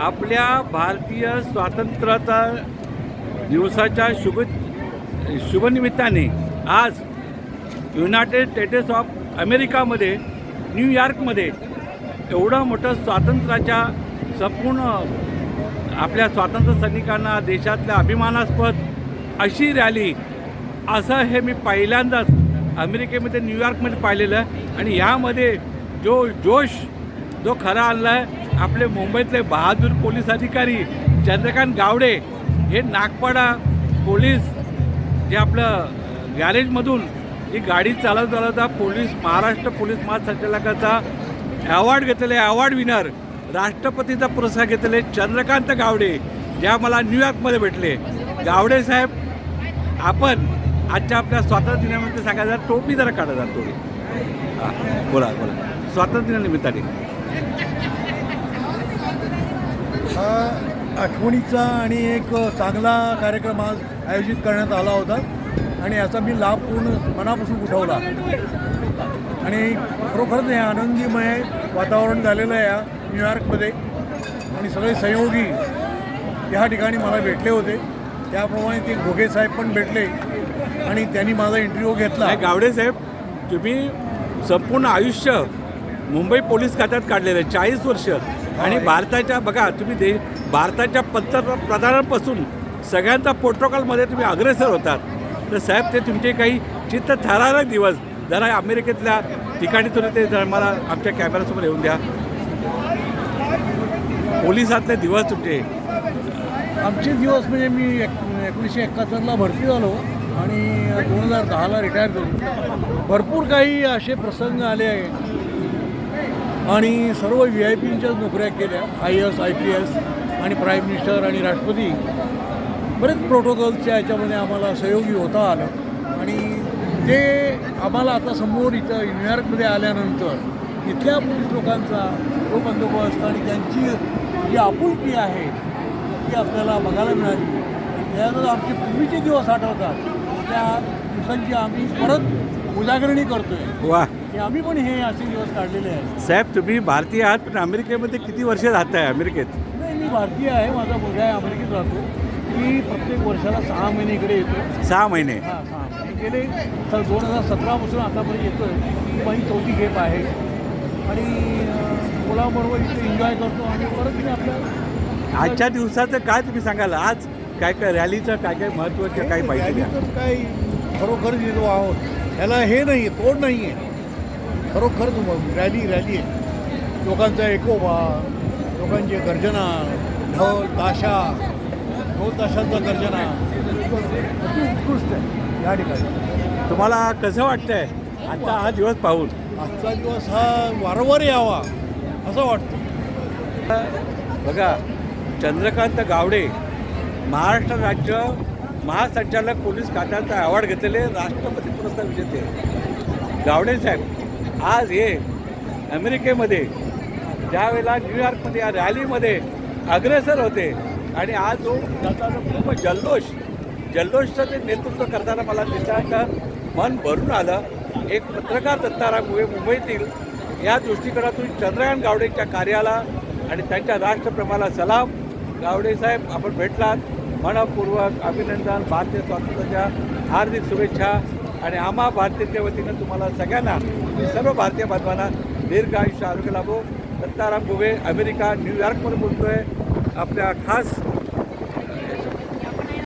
आपल्या भारतीय स्वातंत्र्याचा दिवसाच्या शुभ शुभनिमित्ताने आज युनायटेड स्टेट्स ऑफ अमेरिकामध्ये न्यूयॉर्कमध्ये एवढं मोठं स्वातंत्र्याच्या संपूर्ण आपल्या स्वातंत्र्य सैनिकांना देशातल्या अभिमानास्पद अशी रॅली असं हे मी पहिल्यांदाच अमेरिकेमध्ये न्यूयॉर्कमध्ये पाहिलेलं आहे. आणि यामध्ये जो जोश जो खरा आणला आहे आपले मुंबईतले बहादूर पोलीस अधिकारी चंद्रकांत गावडे हे नागपाडा पोलीस जे आपलं गॅरेजमधून ही गाडी चालवत चालवता पोलीस महाराष्ट्र पोलीस महासंचालकाचा अवॉर्ड घेतलेले अवॉर्ड विनर राष्ट्रपतीचा पुरस्कार घेतलेले चंद्रकांत गावडे ज्या मला न्यूयॉर्कमध्ये भेटले. गावडे साहेब आपण आजच्या आपल्या स्वातंत्र्य दिनानिमित्त सांगायचं टोपी जरा काढा जातो हां बोला बोला. स्वातंत्र्य दिनानिमित्ताने. हा आठवणीचा आणि एक चांगला कार्यक्रम आज आयोजित करण्यात आला होता. आणि याचा मी लाभ पूर्ण मनापासून उठवला. आणि खरोखरच हे आनंदीमय वातावरण झालेलं आहे या न्यूयॉर्कमध्ये आणि सगळे सहयोगी या ठिकाणी मला भेटले होते. त्याप्रमाणे ते घोगे साहेब पण भेटले. आणि त्यांनी माझा इंटरव्ह्यू घेतला. गावडे साहेब तुम्ही संपूर्ण आयुष्य मुंबई पोलीस खात्यात काढलेलं आहे चाळीस वर्ष. आणि भारताच्या बघा तुम्ही दे भारताच्या पंतप्रधानांपासून सगळ्यांचा प्रोटोकॉलमध्ये तुम्ही अग्रेसर होतात. तर साहेब ते तुमचे काही चित्त थरारक दिवस. जरा अमेरिकेतल्या ठिकाणी तुम्ही ते जरा मला आमच्या कॅमेऱ्यासमोर येऊन द्या. पोलिसातले दिवस तुमचे. आमचे दिवस म्हणजे मी एक एकोणीसशे एकाहत्तरला भरती झालो आणि दोन हजार दहाला रिटायर झालो. भरपूर काही असे प्रसंग आले आहे आणि सर्व व्ही आय पींच्याच नोकऱ्या केल्या I S I P S आणि प्राईम मिनिस्टर आणि राष्ट्रपती. बरेच प्रोटोकॉलच्या याच्यामध्ये आम्हाला सहयोगी होता आलं. आणि ते आम्हाला आता समोर इथं न्यूयॉर्कमध्ये आल्यानंतर इथल्या पोलीस लोकांचा तो बंदोबस्त आणि त्यांची जी आपुलकी आहे ती आपल्याला बघायला मिळाली. त्यानंतर आमचे पूर्वीचे दिवस आठवतात. त्या दिवसांची आम्ही परत उजागरणी करतोय. वा. की आम्ही पण हे असे दिवस काढलेले आहेत. साहेब तुम्ही भारतीय आहात पण अमेरिकेमध्ये किती वर्ष राहताय अमेरिकेत? नाही मी भारतीय आहे माझा मुलगा आहे अमेरिकेत राहतो. मी प्रत्येक वर्षाला सहा महिने इकडे येतो. सहा महिने? हां सहा महिने. गेले तर दोन हजार सतरापासून आतापर्यंत येतो आहे ही माझी चौथी खेप आहे. आणि अं, मुलाबरोबर इथे एन्जॉय करतो. आणि परत मी आपल्या आजच्या दिवसाचं काय तुम्ही सांगाल? आज काय काय रॅलीचं काय काय महत्त्वाचं काही माहिती द्या. रॅली तर काय खरोखर येतो आहोत ह्याला हे नाही आहे तोड नाही आहे खरोखर रॅली रॅली आहे. लोकांचा एकोबा लोकांची गर्जना ढोल ताशा ढोल ताशांचा गर्जना. अति उत्कृष्ट आहे. या ठिकाणी. तुम्हाला कसं वाटतंय? आता हा दिवस पाहून. आजचा दिवस हा वारंवार यावा असं वाटतं. बघा चंद्रकांत गावडे महाराष्ट्र राज्य महासंचालक पोलीस खात्याचा अवॉर्ड घेतलेले राष्ट्रपती पुरस्कार विजेते. गावडे साहेब आज हे अमेरिकेमध्ये ज्यावेळेला न्यूयॉर्कमध्ये या रॅलीमध्ये अग्रेसर होते आणि आज जो त्याचा जो खूप जल्लोष जल्लोषचं ते नेतृत्व करताना मला दिसल्यानंतर मन भरून आलं. एक पत्रकार दत्ताराम मुळे मुंबईतील या दृष्टिकोनातून चंद्रकांत गावडेच्या कार्याला आणि त्यांच्या राष्ट्रप्रेमाला सलाम. गावडे साहेब आपण भेटलात. मनपूर्वक अभिनंदन भारतीय स्वातंत्र्याच्या हार्दिक शुभेच्छा आणि आम्हा भारतीयच्या वतीनं तुम्हाला सगळ्यांना सर्व भारतीय बांधवांना दीर्घ आयुष्य आरोग्य लाभो. दत्ताराम गुगे अमेरिका न्यूयॉर्कमध्ये बोलतोय. आपल्या खास